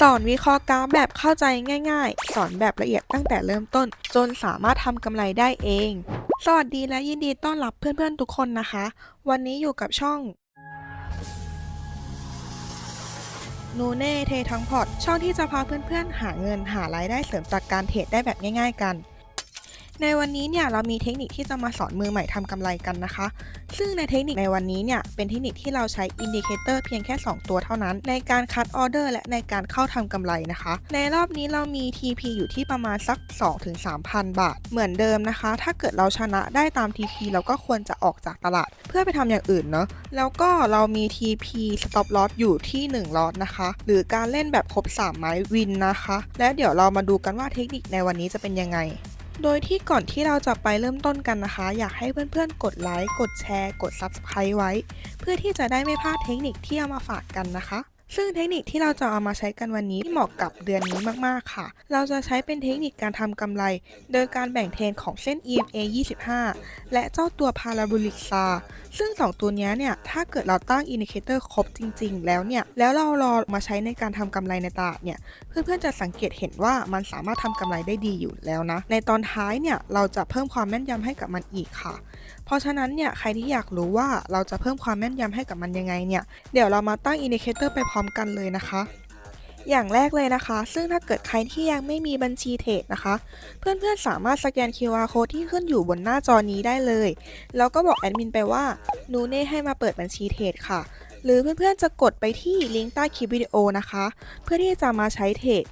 สอนวิเคราะห์กราฟแบบเข้าใจง่าย ๆ สอนแบบละเอียดตั้งแต่เริ่มต้น จนสามารถทำกำไรได้เอง สวัสดีและยินดีต้อนรับเพื่อนๆทุกคนนะคะ วันนี้อยู่กับช่องนูเน่เททั้งพอร์ตช่องที่จะพาเพื่อนๆ หาเงินหารายได้เสริมจากการเทรดได้แบบง่าย ๆ กัน ในวันนี้เนี่ยเรามีเทคนิคที่จะมาสอนมือใหม่ทำกำไรกันนะคะ ซึ่งในเทคนิคในวันนี้เนี่ยเป็นเทคนิคที่เราใช้อินดิเคเตอร์เพียงแค่ 2 ตัวเท่านั้น ในการคัดออเดอร์และในการเข้าทำกำไรนะคะ ในรอบนี้เรามี TP อยู่ที่ประมาณสัก 2-3,000 บาท เหมือนเดิมนะคะ ถ้าเกิดเราชนะได้ตาม TP เราก็ควรจะออกจากตลาด เพื่อไปทำอย่างอื่นเนาะแล้วก็เรามี TP stop loss อยู่ที่1 loss นะคะ หรือการเล่นแบบครบ3ไม้วินนะคะ และเดี๋ยวเรามาดูกันว่าเทคนิคในวันนี้จะเป็นยังไง โดยที่ก่อนที่เราจะไปเริ่มต้นกันนะคะ อยากให้เพื่อนๆ กดไลค์ กดแชร์ กด Subscribe ไว้ เพื่อที่จะได้ไม่พลาดเทคนิคที่เอามาฝากกันนะคะ ซึ่งเทคนิคที่เราจะเอามาใช้กันวันนี้เหมาะกับเดือนนี้มากๆค่ะ เราจะใช้เป็นเทคนิคการทำกำไร โดยการแบ่งเทรนของเส้น EMA 25 และเจ้าตัว Parabolic SAR ซึ่ง 2 ตัวนี้เนี่ย ถ้าเกิดเราตั้งอินดิเคเตอร์ครบจริง ๆ แล้วเนี่ย แล้วเรารอมาใช้ในการทำกำไรในตลาดเนี่ย เพื่อนๆจะสังเกตเห็นว่ามันสามารถทำกำไรได้ดีอยู่แล้วนะ ในตอนท้ายเนี่ย เราจะเพิ่มความแม่นยำให้กับมันอีกค่ะ เพราะฉะนั้นเนี่ยใครที่อยากรู้ว่าเราจะเพิ่มความแม่นยำให้กับมันยังไงเนี่ยเดี๋ยวเรามาตั้งอินดิเคเตอร์ไปพร้อมกันเลยนะคะอย่างแรกเลยนะคะ ซึ่งถ้าเกิดใครที่ยังไม่มีบัญชีเทรดนะคะ เพื่อนๆสามารถสแกน QR code ที่ขึ้นอยู่บนหน้าจอนี้ได้เลย แล้วก็บอกแอดมินไปว่านูเน่ให้มาเปิดบัญชีเทรดค่ะ หรือเพื่อนๆจะกดไปที่ลิงก์ใต้คลิปวิดีโอนะคะ เพื่อที่จะมาใช้เทรด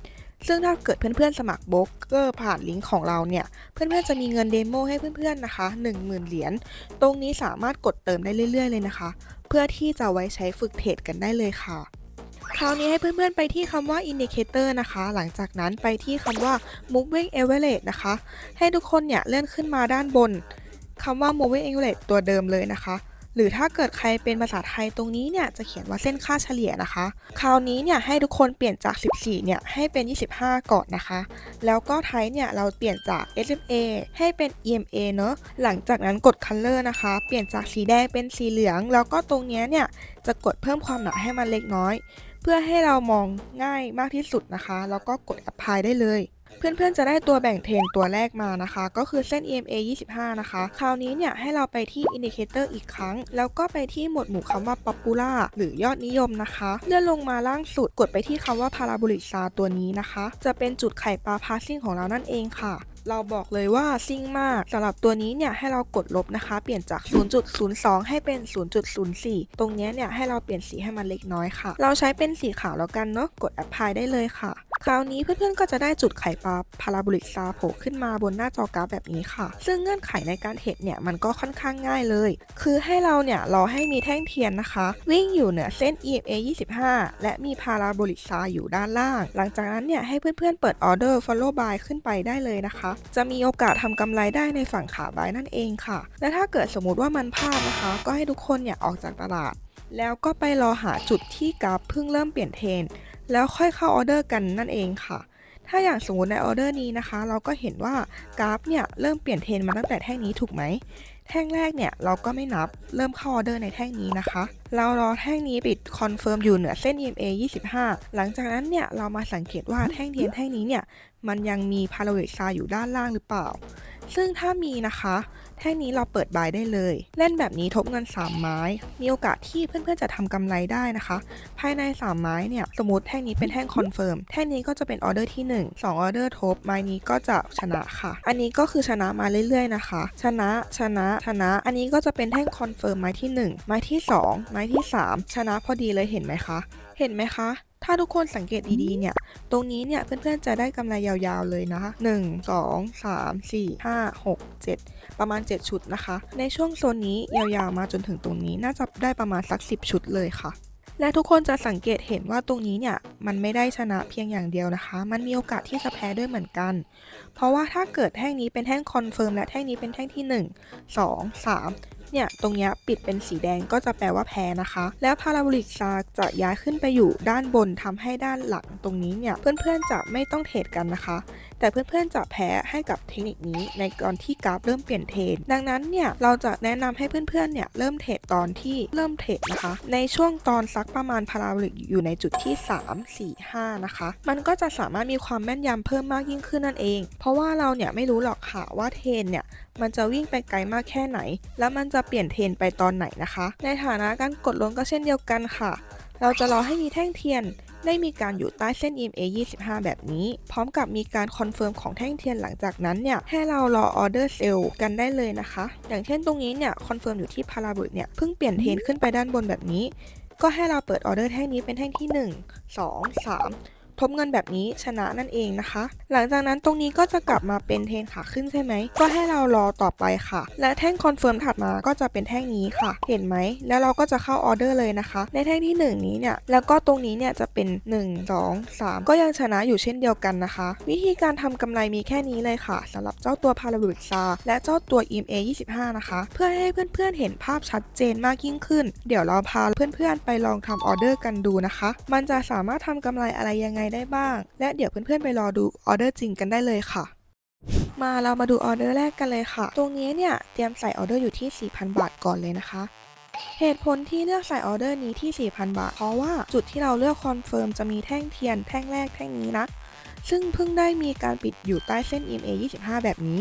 ซึ่งถ้าเกิดเพื่อนๆ สมัครโบรกเกอร์ผ่านลิงก์ของเราเนี่ย เพื่อนๆ จะมีเงินเดโมให้เพื่อนๆ นะคะ 10,000 เหรียญ ตรงนี้สามารถกดเติมได้เรื่อยๆ เลยนะคะ เพื่อที่จะไว้ใช้ฝึกเทรดกันได้เลยค่ะ คราวนี้ให้เพื่อนๆ ไปที่คำว่า indicator นะคะ หลังจากนั้นไปที่คำว่า moving average นะคะ ให้ทุกคนเนี่ยเลื่อนขึ้นมาด้านบนคำว่า moving average ตัวเดิมเลยนะคะ หรือถ้าเกิดใครเป็นภาษาไทยตรงนี้เนี่ยจะเขียนว่าเส้นค่าเฉลี่ยนะคะ คราวนี้เนี่ยให้ทุกคนเปลี่ยนจาก 14 เนี่ยให้เป็น 25 ก่อนนะคะ แล้วก็ไทยเนี่ยเราเปลี่ยนจาก SMA ให้เป็น EMA เนอะหลังจากนั้นกด color นะคะ เปลี่ยนจากสีแดงเป็นสีเหลือง แล้วก็ตรงนี้เนี่ยจะกดเพิ่มความหนาให้มันเล็กน้อย เพื่อให้เรามองง่ายมากที่สุดนะคะ แล้วก็กด apply ได้เลย เพื่อนๆจะได้ตัวแบ่งเทรนตัวแรกมานะคะ ก็คือเส้น EMA 25 นะคะ คราวนี้เนี่ยให้เราไปที่ indicator อีกครั้ง แล้วก็ไปที่หมวดหมู่คำว่า popular หรือยอดนิยมนะคะ เลื่อนลงมาล่างสุดกดไปที่คำว่า parabolic SAR ตัวนี้นะคะ จะเป็นจุดไข่ปลา passing ของเรานั่นเองค่ะเราบอกเลยว่าซิ่งมากสำหรับตัวนี้เนี่ยให้เรากดลบนะคะ เปลี่ยนจาก 0.02 ให้เป็น 0.04 ตรงนี้เนี่ยให้เราเปลี่ยนสีให้มันเล็กน้อยค่ะ เราใช้เป็นสีขาวแล้วกันเนาะกด apply ได้เลยค่ะ คราวนี้เพื่อนๆก็จะได้จุดไข่ปลาพาราโบลิกซาโผล่ขึ้นมาบนหน้าจอกราฟแบบนี้ค่ะ ซึ่งเงื่อนไขในการเทรดเนี่ยมันก็ค่อนข้างง่ายเลย คือให้เราเนี่ยรอให้มีแท่งเทียนนะคะ วิ่งอยู่เหนือเส้น EMA 25 และมีพาราโบลิกซาอยู่ด้านล่าง หลังจากนั้นเนี่ยให้เพื่อนๆเปิดออเดอร์ follow buy ขึ้นไปได้เลยนะคะ จะมีโอกาสทำกำไรได้ในฝั่งขาบายนั่นเองค่ะ และถ้าเกิดสมมติว่ามันพลาดนะคะ ก็ให้ทุกคนเนี่ยออกจากตลาด แล้วก็ไปรอหาจุดที่กราฟเพิ่งเริ่มเปลี่ยนเทรน แล้วค่อยเข้าออเดอร์กันนั่นเองค่ะ ถ้าอย่างสมมติในออเดอร์นี้นะคะ เราก็เห็นว่ากราฟเนี่ยเริ่มเปลี่ยนเทรนมาตั้งแต่แท่งนี้ถูกไหมแท่งแรกเนี่ยเราก็ไม่นับเริ่มเข้าออเดอร์ในแท่งนี้นะคะ เรารอแท่งนี้ปิดคอนเฟิร์มอยู่เหนือเส้น EMA 25 หลังจากนั้นเนี่ยเรามาสังเกตว่าแท่งเทียนแท่งนี้เนี่ยมันยังมีพาราเวกซาอยู่ด้านล่างหรือเปล่า ซึ่งถ้ามีนะคะ แท่งนี้เราเปิดบายได้เลย เล่นแบบนี้ทบเงิน 3 ไม้ มีโอกาสที่เพื่อนๆจะทำกำไรได้นะคะ ภายใน 3 ไม้เนี่ยสมมติแท่งนี้เป็นแท่งคอนเฟิร์มแท่งนี้ก็จะเป็นออเดอร์ที่ 1 2ออเดอร์ทบไม้นี้ก็จะชนะค่ะ อันนี้ก็คือชนะมาเรื่อยๆนะคะ ชนะชนะชนะ อันนี้ก็จะเป็นแท่งคอนเฟิร์มไม้ที่ 1 ไม้ที่ 2 ไม้ที่ 3 ชนะพอดีเลยเห็นไหมคะ เห็นไหมคะ ถ้าทุกคนสังเกตดีๆเนี่ย ตรงนี้เนี่ยเพื่อนๆจะได้กำไรยาวๆเลยนะคะ 1 2 3 4 5 6 7 ประมาณ 7 ชุดนะคะ ในช่วงโซนนี้ยาวๆมาจนถึงตรงนี้น่าจะได้ประมาณสัก 10 ชุดเลยค่ะ และทุกคนจะสังเกตเห็นว่าตรงนี้เนี่ยมันไม่ได้ชนะเพียงอย่างเดียวนะคะ มันมีโอกาสที่จะแพ้ด้วยเหมือนกัน เพราะว่าถ้าเกิดแท่งนี้เป็นแท่งคอนเฟิร์มและแท่งนี้เป็นแท่งที่ 1 2 3 เนี่ยตรงนี้ปิดเป็นสีแดงก็จะแปลว่าแพ้นะคะ แล้วพาราโบลิกซาจะย้ายขึ้นไปอยู่ด้านบนทำให้ด้านหลังตรงนี้เนี่ยเพื่อนๆจะไม่ต้องเทรดกันนะคะ แต่เพื่อนๆจะแพ้ให้กับเทคนิคนี้ในตอนที่กราฟเริ่มเปลี่ยนเทรนดังนั้นเนี่ยเราจะแนะนำให้เพื่อนๆเนี่ยเริ่มเทรดตอนที่เริ่มเทรดนะคะ ในช่วงตอนสักประมาณพาราบลิกอยู่ในจุดที่ 3 4 5 นะคะ มันก็จะสามารถมีความแม่นยำเพิ่มมากยิ่งขึ้นนั่นเอง เพราะว่าเราเนี่ยไม่รู้หรอกค่ะว่าเทรนเนี่ยมันจะวิ่งไปไกลมากแค่ไหน แล้วมันจะเปลี่ยนเทรนไปตอนไหนนะคะ ในฐานะการกดลงก็เช่นเดียวกันค่ะ เราจะรอให้มีแท่งเทียน ได้มีการอยู่ใต้เส้น EMA 25 แบบนี้ พร้อมกับมีการคอนเฟิร์มของแท่งเทียนหลังจากนั้นเนี่ย ให้เรารอออเดอร์เซลล์กันได้เลยนะคะ อย่างเช่นตรงนี้เนี่ยคอนเฟิร์มอยู่ที่พาราบุเนี่ยเพิ่งเปลี่ยนเทนขึ้นไปด้านบนแบบนี้ ก็ให้เราเปิดออเดอร์แท่งนี้เป็นแท่งที่ 1 2 3 บเงินแบบนี้ชนะนั่นเองนะคะ หลังจากนั้นตรงนี้ก็จะกลับมาเป็นเทนขาขึ้นใช่ไหม ก็ให้เรารอต่อไปค่ะ และแท่งคอนเฟิร์มถัดมาก็จะเป็นแท่งนี้ค่ะ เห็นไหม แล้วเราก็จะเข้าออเดอร์เลยนะคะ ในแท่งที่ 1 นี้เนี่ย แล้วก็ตรงนี้เนี่ยจะเป็น 1 2 3 ก็ยังชนะอยู่เช่นเดียวกันนะคะ วิธีการทำกำไรมีแค่นี้เลยค่ะสำหรับเจ้าตัวพาราบิกซาและเจ้าตัว EMA 25 นะคะ เพื่อให้เพื่อนๆเห็นภาพชัดเจนมากยิ่งขึ้น เดี๋ยวเราพาเพื่อนๆไปลองทำออเดอร์กันดูนะคะ มันจะสามารถทำกำไรอะไรยังไงได้บ้าง และเดี๋ยวเพื่อนๆไปรอดูออเดอร์จริงกันได้เลยค่ะ มาเรามาดูออเดอร์แรกกันเลยค่ะ ตรงนี้เนี่ยเตรียมใส่ออเดอร์อยู่ที่ 4,000 บาทก่อนเลยนะคะเหตุผลที่เลือกใส่ออเดอร์นี้ที่ 4,000 บาท เพราะว่าจุดที่เราเลือกคอนเฟิร์มจะมีแท่งเทียนแท่งแรกแท่งนี้นะ ซึ่งเพิ่งได้มีการปิดอยู่ใต้เส้น EMA 25 แบบนี้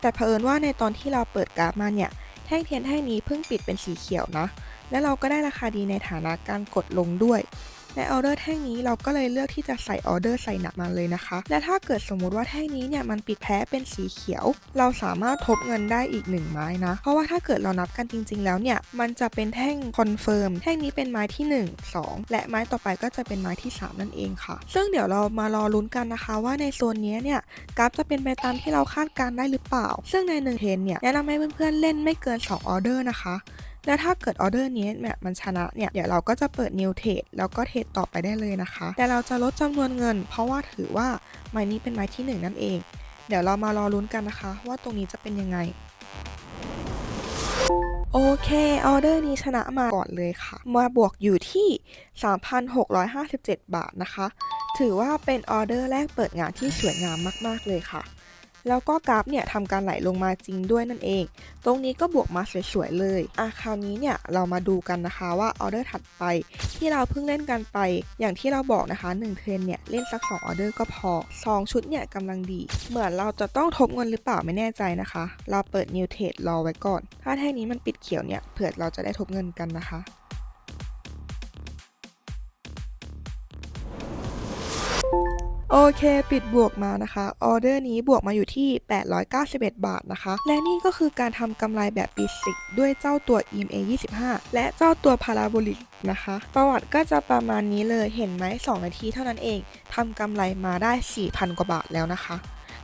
แต่เผอิญว่าในตอนที่เราเปิดกราฟมาเนี่ย แท่งเทียนแท่งนี้เพิ่งปิดเป็นสีเขียวนะ และเราก็ได้ราคาดีในฐานะการกดลงด้วย ในออเดอร์แท่งนี้เราก็เลยเลือกที่จะใส่ออเดอร์ใส่หนักมาเลยนะคะ และถ้าเกิดสมมุติว่าแท่งนี้เนี่ยมันปิดแพ้เป็นสีเขียว เราสามารถทบเงินได้อีก 1 ไม้นะ เพราะว่าถ้าเกิดเรานับกันจริง ๆ แล้วเนี่ยมันจะเป็นแท่งคอนเฟิร์มแท่งนี้เป็นไม้ที่ 1 2 และไม้ต่อไปก็จะเป็นไม้ที่ 3 นั่นเองค่ะ ซึ่งเดี๋ยวเรามารอลุ้นกันนะคะ ว่าในโซนนี้เนี่ยกราฟจะเป็นไปตามที่เราคาดการได้หรือเปล่า ซึ่งในหนึ่งเทรนเนี่ยแนะนำให้เพื่อนๆเล่นไม่เกิน 2 ออเดอร์นะคะ และถ้าเกิดออเดอร์นี้เนี่ยมันชนะเนี่ยเดี๋ยวเราก็จะเปิด new trade แล้วก็เทรดต่อไปได้เลยนะคะ แต่เราจะลดจำนวนเงิน เพราะว่าถือว่าไม้นี้เป็นไม้ที่ 1 นั่นเอง เดี๋ยวเรามารอลุ้นกันนะคะ ว่าตรงนี้จะเป็นยังไงโอเค ออเดอร์นี้ชนะมาก่อนเลยค่ะ มาบวกอยู่ที่ 3,657 บาทนะคะ ถือว่าเป็นออเดอร์แรกเปิดงานที่สวยงามมาก ๆ เลยค่ะ แล้วก็กราฟเนี่ยทำการไหลลงมาจริงด้วยนั่นเอง ตรงนี้ก็บวกมาสวยๆเลยอะคราวนี้เนี่ยเรามาดูกันนะคะว่าออเดอร์ถัดไป ที่เราเพิ่งเล่นกันไป อย่างที่เราบอกนะคะ1เทรนเนี่ยเล่นสัก2ออเดอร์ก็พอ 2 ชุดเนี่ยกำลังดี เหมือนเราจะต้องทบเงินหรือเปล่าไม่แน่ใจนะคะ เราเปิด New Trade รอไว้ก่อน ถ้าแท่งนี้มันปิดเขียวเนี่ยเผื่อเราจะได้ทบเงินกันนะคะ โอเค ปิดบวกมานะคะ ออเดอร์นี้บวกมาอยู่ที่ 891 บาทนะคะ และนี่ก็คือการทำกำไรแบบปีสิกด้วยเจ้าตัว EMA 25 และเจ้าตัวพาราโบลิกนะคะ ประวัติก็จะประมาณนี้เลยเห็นไหม 2 นาทีเท่านั้นเองทำกำไรมาได้ 4,000 กว่าบาทแล้วนะคะ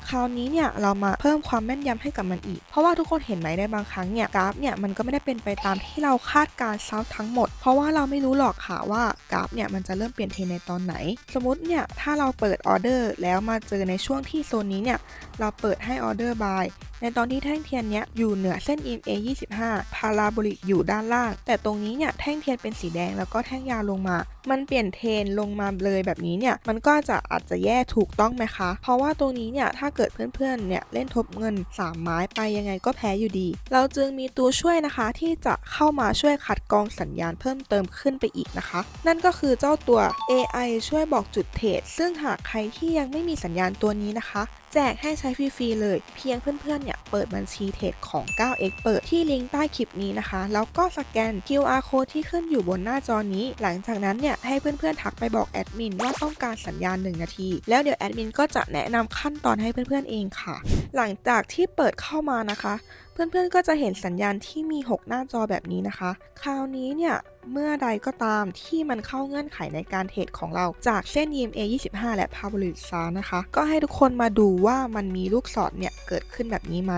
คราวนี้เนี่ยเรามาเพิ่มความแม่นยำให้กับมันอีก เพราะว่าทุกคนเห็นไหมในบางครั้งเนี่ยกราฟเนี่ยมันก็ไม่ได้เป็นไปตามที่เราคาดการณ์ซ้ำทั้งหมด เพราะว่าเราไม่รู้หรอกค่ะว่ากราฟเนี่ยมันจะเริ่มเปลี่ยนเทรนในตอนไหน สมมติเนี่ยถ้าเราเปิดออเดอร์แล้วมาเจอในช่วงที่โซนนี้เนี่ยเราเปิดให้ออเดอร์บาย ในตอนที่แท่งเทียนเนี้ยอยู่เหนือเส้น EMA 25 พาราโบลิกอยู่ด้านล่าง แต่ตรงนี้เนี่ยแท่งเทียนเป็นสีแดงแล้วก็แท่งยาวลงมา มันเปลี่ยนเทนลงมาเลยแบบนี้เนี่ย มันก็จะอาจจะแย่ถูกต้องไหมคะ เพราะว่าตรงนี้เนี่ยถ้าเกิดเพื่อนๆ เนี่ยเล่นทบเงิน 3 ไม้ไปยังไงก็แพ้อยู่ดี เราจึงมีตัวช่วยนะคะที่จะเข้ามาช่วยคัดกรองสัญญาณเพิ่มเติมขึ้นไปอีกนะคะ นั่นก็คือเจ้าตัว AI ช่วยบอกจุดเทรดซึ่งหากใครที่ยังไม่มีสัญญาณตัวนี้นะคะ แจกให้ใช้ฟรีๆเลย เพียงเพื่อนๆเนี่ยเปิดบัญชีเทรดของ 9x เปิดที่ลิงก์ใต้คลิปนี้นะคะ แล้วก็สแกน QR code ที่ขึ้นอยู่บนหน้าจอนี้ หลังจากนั้นเนี่ยให้เพื่อนๆทักไปบอกแอดมินว่าต้องการสัญญาณ 1 นาที แล้วเดี๋ยวแอดมินก็จะแนะนำขั้นตอนให้เพื่อนๆเองค่ะ หลังจากที่เปิดเข้ามานะคะเพื่อนๆก็จะเห็นสัญญาณที่มี 6 หน้าจอแบบนี้นะคะ คราวนี้เนี่ยเมื่อใดก็ตามที่มันเข้าเงื่อนไขในการเทรดของเราจากเส้น EMA 25 และ Parabolic s a นะคะ ก็ให้ทุกคนมาดูว่ามันมีลูกศรเนี่ยเกิดขึ้นแบบนี้ไหม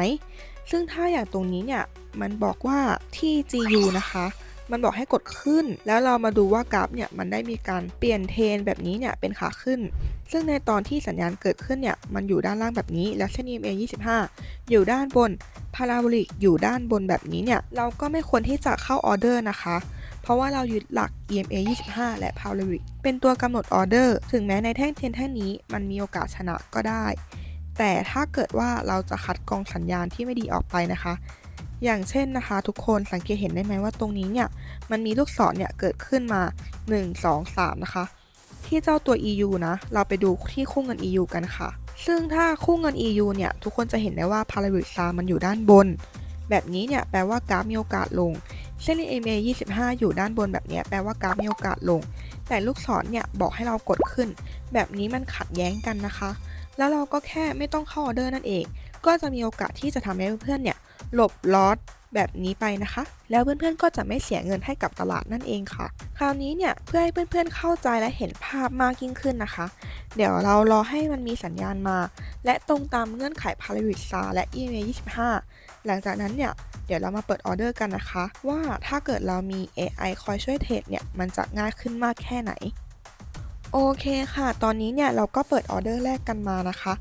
ซึ่งถ้าอย่างตรงนี้เนี่ยมันบอกว่าที่ GU นะคะ มันบอกให้กดขึ้น แล้วเรามาดูว่ากราฟเนี่ยมันได้มีการเปลี่ยนเทรนแบบนี้เนี่ยเป็นขาขึ้น ซึ่งในตอนที่สัญญาณเกิดขึ้นเนี่ยมันอยู่ด้านล่างแบบนี้ แล้วเส้น EMA 25 อยู่ด้านบนพาราโบลิกอยู่ด้านบนแบบนี้เนี่ยเราก็ไม่ควรที่จะเข้าออเดอร์นะคะ เพราะว่าเรายึดหลัก EMA 25 และ p a r a l i c เป็นตัวกำหนดออเดอร์ ถึงแม้ในแท่งเทียนแท่งนี้มันมีโอกาสชนะก็ได้ แต่ถ้าเกิดว่าเราจะคัดกรองสัญญาณที่ไม่ดีออกไปนะคะ อย่างเช่นนะคะ ทุกคนสังเกตเห็นได้ไหมว่าตรงนี้เนี่ยมันมีลูกศรเนี่ยเกิดขึ้นมา 1 2 3 นะคะ ที่เจ้าตัว EU นะ เราไปดูที่คู่เงิน EU กันค่ะ ซึ่งถ้าคู่เงิน EU เนี่ยทุกคนจะเห็นได้ว่า p a r a l i c มันอยู่ด้านบน แบบนี้เนี่ยแปลว่ากราฟมีโอกาสลง เส้น EMA 25 อยู่ด้านบนแบบนี้แปลว่ากราฟมีโอกาสลง แต่ลูกศรเนี่ยบอกให้เรากดขึ้น แบบนี้มันขัดแย้งกันนะคะ แล้วเราก็แค่ไม่ต้องเข้าออเดอร์นั่นเอง ก็จะมีโอกาสที่จะทำให้เพื่อนๆเนี่ย หลบลอสแบบนี้ไปนะคะ แล้วเพื่อนๆก็จะไม่เสียเงินให้กับตลาดนั่นเองค่ะ คราวนี้เนี่ยเพื่อให้เพื่อนๆเข้าใจและเห็นภาพมากยิ่งขึ้นนะคะ เดี๋ยวเรารอให้มันมีสัญญาณมา และตรงตามเงื่อนไขพาราวิซาและ EMA 25 หลังจากนั้นเนี่ยเดี๋ยวเรามาเปิดออเดอร์กันนะคะ ว่าถ้าเกิดเรามี AI คอยช่วยเทรดเนี่ยมันจะง่ายขึ้นมากแค่ไหน โอเคค่ะ ตอนนี้เนี่ยเราก็เปิดออเดอร์แรกกันมานะคะ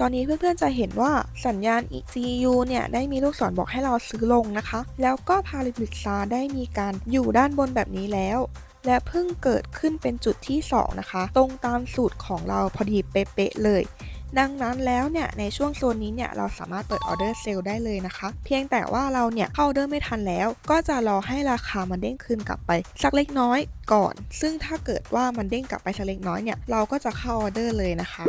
ตอนนี้เพื่อนๆจะเห็นว่าสัญญาณ EGU เนี่ยได้มีลูกศรบอกให้เราซื้อลงนะคะ แล้วก็พาริบิซาได้มีการอยู่ด้านบนแบบนี้แล้วและเพิ่งเกิดขึ้นเป็นจุดที่ 2 นะคะ ตรงตามสูตรของเราพอดีเป๊ะๆเลย ดังนั้นแล้วเนี่ยในช่วงโซนนี้เนี่ยเราสามารถเปิดออเดอร์เซลล์ได้เลยนะคะ เพียงแต่ว่าเราเนี่ยเข้าออเดอร์ไม่ทันแล้ว ก็จะรอให้ราคามันเด้งคืนกลับไป สักเล็กน้อยก่อน ซึ่งถ้าเกิดว่ามันเด้งกลับไปสักเล็กน้อยเนี่ยเราก็จะเข้าออเดอร์เลยนะคะ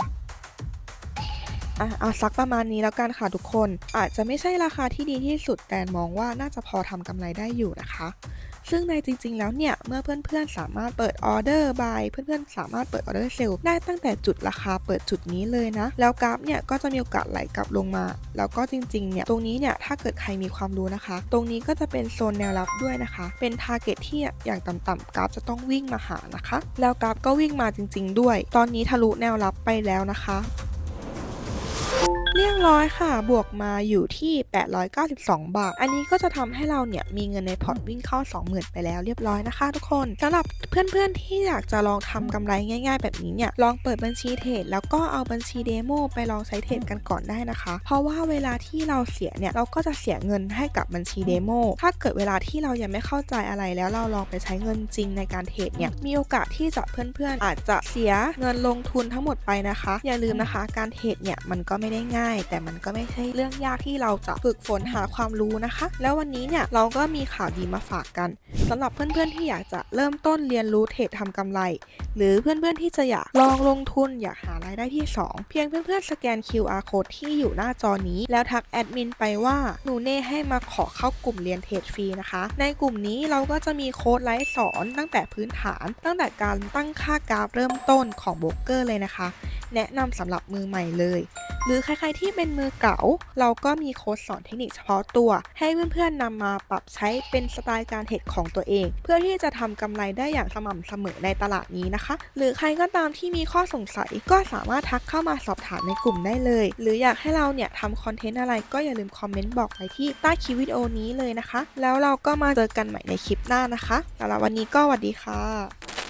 อะเอาสักประมาณนี้แล้วกันค่ะทุกคน อาจจะไม่ใช่ราคาที่ดีที่สุดแต่มองว่าน่าจะพอทำกำไรได้อยู่นะคะ ซึ่งในจริง ๆ แล้วเนี่ย เมื่อเพื่อนๆ สามารถเปิดออเดอร์บายเพื่อนๆ สามารถเปิดออเดอร์เซลได้ตั้งแต่จุดราคาเปิดจุดนี้เลยนะ แล้วกราฟเนี่ยก็จะมีโอกาสไหลกลับลงมา แล้วก็จริง ๆ เนี่ย ตรงนี้เนี่ย ถ้าเกิดใครมีความรู้นะคะ ตรงนี้ก็จะเป็นโซนแนวรับด้วยนะคะ เป็นทาร์เก็ตที่อย่างต่ำๆกราฟจะต้องวิ่งมาหานะคะ แล้วกราฟก็วิ่งมาจริง ๆ ด้วย ตอนนี้ทะลุแนวรับไปแล้วนะคะ เรียบร้อยค่ะ บวกมาอยู่ที่ 892 บาท อันนี้ก็จะทำให้เราเนี่ยมีเงินในพอร์ตวิ่งเข้า 20,000 ไปแล้วเรียบร้อยนะคะทุกคนสำหรับเพื่อนๆที่อยากจะลองทำกำไรง่าย ๆ แบบนี้เนี่ยลองเปิดบัญชีเทรดแล้วก็เอาบัญชีเดโมไปลองใช้เทรดกันก่อนได้นะคะ เพราะว่าเวลาที่เราเสียเนี่ยเราก็จะเสียเงินให้กับบัญชีเดโมถ้าเกิดเวลาที่เรายังไม่เข้าใจอะไรแล้วเราลองไปใช้เงินจริงในการเทรดเนี่ยมีโอกาสที่จะเพื่อนๆ อาจจะเสียเงินลงทุนทั้งหมดไปนะคะ อย่าลืมนะคะ การเทรดเนี่ยมันก็ไม่ได้ง่ายแต่มันก็ไม่ใช่เรื่องยากที่เราจะฝึกฝนหาความรู้นะคะ แล้ววันนี้เนี่ยเราก็มีข่าวดีมาฝากกันสำหรับเพื่อนๆที่อยากจะเริ่มต้นเรียนรู้เทรดทำกำไร หรือเพื่อนๆที่จะอยากลองลงทุนอยากหารายได้ที่ 2 เพียงเพื่อนๆสแกน QR code ที่อยู่หน้าจอนี้ แล้วทักแอดมินไปว่าหนูเน่ให้มาขอเข้ากลุ่มเรียนเทรดฟรีนะคะ ในกลุ่มนี้เราก็จะมีโค้ดไลฟ์สอนตั้งแต่พื้นฐาน ตั้งแต่การตั้งค่ากราฟเริ่มต้นของโบรกเกอร์เลยนะคะ แนะนำสำหรับมือใหม่เลย หรือใครๆที่เป็นมือเก่า เราก็มีโค้ดสอนเทคนิคเฉพาะตัว ให้เพื่อนๆนำมาปรับใช้เป็นสไตล์การเทรดของตัวเอง เพื่อที่จะทำกำไรได้อย่างสม่ำเสมอในตลาดนี้นะคะ หรือใครก็ตามที่มีข้อสงสัยก็สามารถทักเข้ามาสอบถามในกลุ่มได้เลย หรืออยากให้เราเนี่ยทำคอนเทนต์อะไรก็อย่าลืมคอมเมนต์บอกไว้ที่ใต้คลิปวิดีโอนี้เลยนะคะ แล้วเราก็มาเจอกันใหม่ในคลิปหน้านะคะสำหรับวันนี้ก็สวัสดีค่ะ